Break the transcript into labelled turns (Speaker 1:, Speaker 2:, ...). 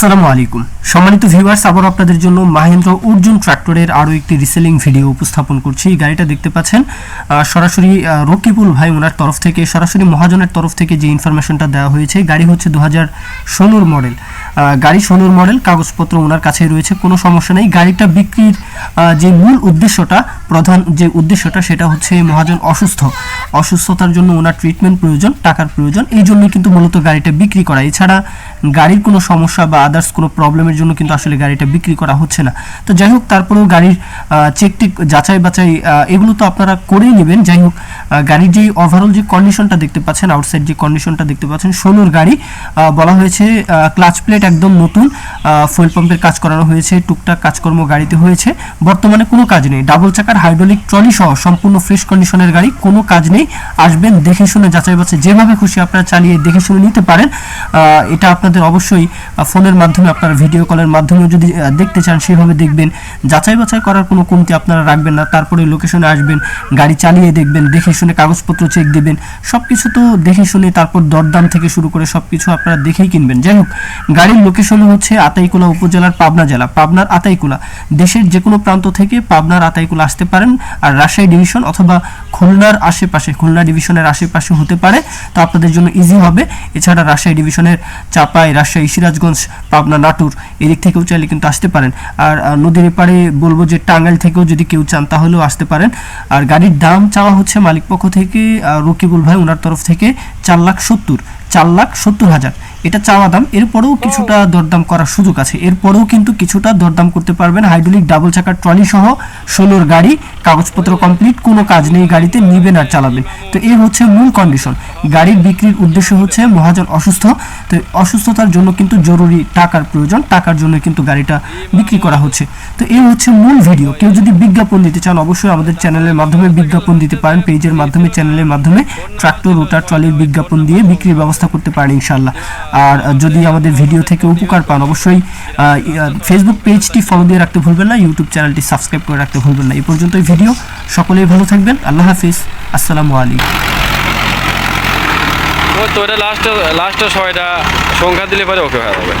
Speaker 1: আসসালামু আলাইকুম সম্মানিত ভিউয়ার্স আবার আপনাদের জন্য মাহেন্দ্র অর্জুন ট্রাক্টরের আরও একটি রিসেলিং ভিডিও উপস্থাপন করছি। এই গাড়িটা দেখতে পাচ্ছেন সরাসরি রকিবুল ভাই ওনার তরফ থেকে, সরাসরি মহাজনের তরফ থেকে যে ইনফরমেশনটা দেওয়া হয়েছে গাড়ি হচ্ছে দু হাজার মডেল গাড়ি ষোলোর মডেল কাগজপত্র ওনার কাছেই রয়েছে, কোনো সমস্যা নেই। গাড়িটা বিক্রির যে মূল উদ্দেশ্যটা, প্রধান যে উদ্দেশ্যটা, সেটা হচ্ছে মহাজন অসুস্থ। অসুস্থতার জন্য ওনার ট্রিটমেন্ট প্রয়োজন, টাকার প্রয়োজন, এই জন্যই কিন্তু মূলত গাড়িটা বিক্রি করা। এছাড়া গাড়ির কোনো সমস্যা বা আদার্স কোনো প্রবলেমের জন্য কিন্তু আসলে গাড়িটা বিক্রি করা হচ্ছে না। তো যাই হোক, তারপরেও গাড়ির চেক টেক, যাচাই বাছাই এগুলো তো আপনারা করেই নেবেন। যাই হোক গাড়ির যে ওভারঅল যে কন্ডিশনটা দেখতে পাচ্ছেন আউটসাইড যে কন্ডিশনটা দেখতে পাচ্ছেন, ষোলোর গাড়ি বলা হয়েছে ক্লাচ প্লেট একদম নতুন ফুয়েল পাম্পের কাজ করানো হয়েছে, টুকটাক কাজকর্ম গাড়িতে হয়েছে। বর্তমানে কোনো কাজ নেই। ডাবল চাকার হাইড্রোলিক ট্রলি সহ সম্পূর্ণ ফ্রেশ কন্ডিশনের গাড়ি, কোনো কাজ নেই। আসবেন, দেখে শুনে যাচাই বাছাই, যেভাবে খুশি আপনারা চালিয়ে দেখে শুনে নিতে পারেন। এটা আপনাদের অবশ্যই ফোনের মাধ্যমে আপনারা ভিডিও কলের মাধ্যমে যদি দেখতে চান, সেভাবে দেখবেন। যাচাই বাছাই করার কোনো কমতি আপনারা রাখবেন না। তারপরে লোকেশনে আসবেন, গাড়ি চালিয়ে দেখবেন, দেখে শুনে কাগজপত্র চেক দিবেন। সব কিছু তো দেখে শুনে তারপর দরদাম থেকে শুরু করে সব কিছু আপনারা দেখেই কিনবেন। যাই হোক, গাড়ির লোকেশন হচ্ছে আতাইকুলা উপজেলার পাবনা জেলা। পাবনার আতাইকুলা। দেশের যে কোনো প্রান্ত থেকে পাবনার আতাইকুলা আসতে পারেন। আর রাজশাহী ডিভিশন অথবা খুলনার আশেপাশে, খুলনা ডিভিশনের আশেপাশে হতে পারে। তো আপনাদের জন্য ইজি হবে। এছাড়া রাজশাহী ডিভিশনের চাপাই, রাজশাহী সিরাজগঞ্জ, পাবনা, নাটুর এদিক থেকেও চাইলে কিন্তু আসতে পারেন। আর নদীর এপারে বলব যে টাঙ্গাইল থেকেও যদি কেউ চান তাহলেও আসতে পারেন। আর গাড়ির দাম চাওয়া হচ্ছে মালিক পক্ষ থেকে রকিবুল ভাই ওনার তরফ থেকে চার লাখ সত্তর। চার লাখ সত্তর হাজার। এটা চাওয়া দাম এরপরেও কিছুটা দরদাম করার সুযোগ আছে। এরপরেও কিন্তু কিছুটা দরদাম করতে পারবেন হাইড্রোলিক ডাবল চাকার ট্রলি সহ ষোলোর গাড়ি কাগজপত্র কমপ্লিট কোনো কাজ নেই গাড়িতে নিবেন আর চালাবেন। তো এই হচ্ছে মূল কন্ডিশন। গাড়ির বিক্রির উদ্দেশ্য হচ্ছে মহাজন অসুস্থ। তো অসুস্থতার জন্য কিন্তু জরুরি টাকার প্রয়োজন টাকার জন্য কিন্তু গাড়িটা বিক্রি করা হচ্ছে। তো এই হচ্ছে মূল ভিডিও। কেউ যদি বিজ্ঞাপন দিতে চান অবশ্যই আমাদের চ্যানেলের মাধ্যমে বিজ্ঞাপন দিতে পারেন পেজের মাধ্যমে চ্যানেলের মাধ্যমে ট্রাক্টর রোটার ট্রলির বিজ্ঞাপন দিয়ে বিক্রির ব্যবস্থা করতে পারেন ইনশাল্লাহ আর যদি আমাদের ভিডিও থেকে উপকার পান, অবশ্যই ফেসবুক পেজটি ফলো দিয়ে রাখতে ভুলবেন না ইউটিউব চ্যানেলটি সাবস্ক্রাইব করে রাখতে ভুলবেন না। এই পর্যন্তই ভিডিও সকলেই ভালো থাকবেন। আল্লাহ হাফিজ। আসসালামু আলাইকুম।
Speaker 2: তো এটা লাস্ট লাস্টের ছয়টা সংখ্যা দিলে পরে ওকে হয়ে যাবে।